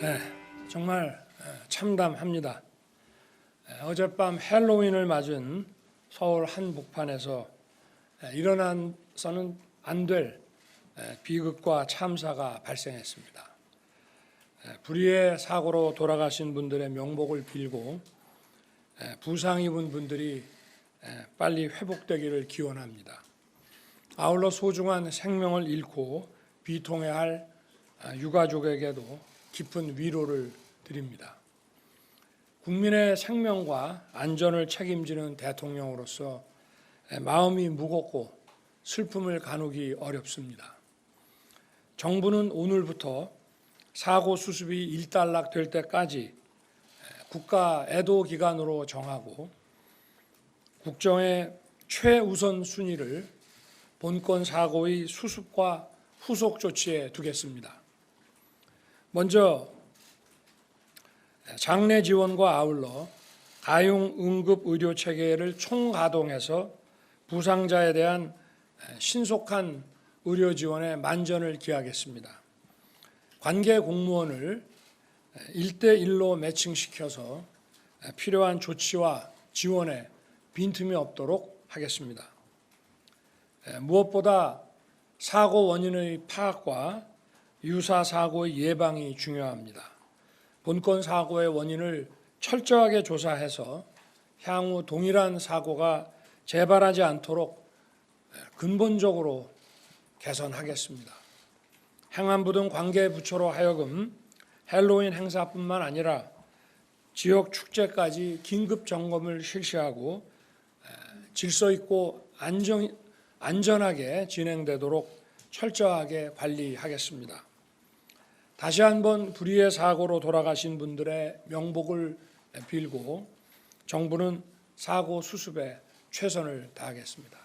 네, 정말 참담합니다. 어젯밤 헬로윈을 맞은 서울 한복판에서 일어나서는 안 될 비극과 참사가 발생했습니다. 불의의 사고로 돌아가신 분들의 명복을 빌고 부상 입은 분들이 빨리 회복되기를 기원합니다. 아울러 소중한 생명을 잃고 비통해야 할 유가족에게도 깊은 위로를 드립니다. 국민의 생명과 안전을 책임지는 대통령으로서 마음이 무겁고 슬픔을 가누기 어렵습니다. 정부는 오늘부터 사고 수습이 일단락 될 때까지 국가 애도 기간으로 정하고 국정의 최우선 순위를 본건 사고의 수습과 후속 조치에 두겠습니다. 먼저 장례 지원과 아울러 가용 응급 의료 체계를 총가동해서 부상자에 대한 신속한 의료 지원에 만전을 기하겠습니다. 관계 공무원을 1대1로 매칭시켜서 필요한 조치와 지원에 빈틈이 없도록 하겠습니다. 무엇보다 사고 원인의 파악과 유사 사고의 예방이 중요합니다. 본건 사고의 원인을 철저하게 조사해서 향후 동일한 사고가 재발하지 않도록 근본적으로 개선하겠습니다. 행안부 등 관계 부처로 하여금 헬로윈 행사뿐만 아니라 지역 축제까지 긴급 점검을 실시하고 질서 있고 안정, 안전하게 진행되도록 철저하게 관리하겠습니다. 다시 한번 불의의 사고로 돌아가신 분들의 명복을 빌고 정부는 사고 수습에 최선을 다하겠습니다.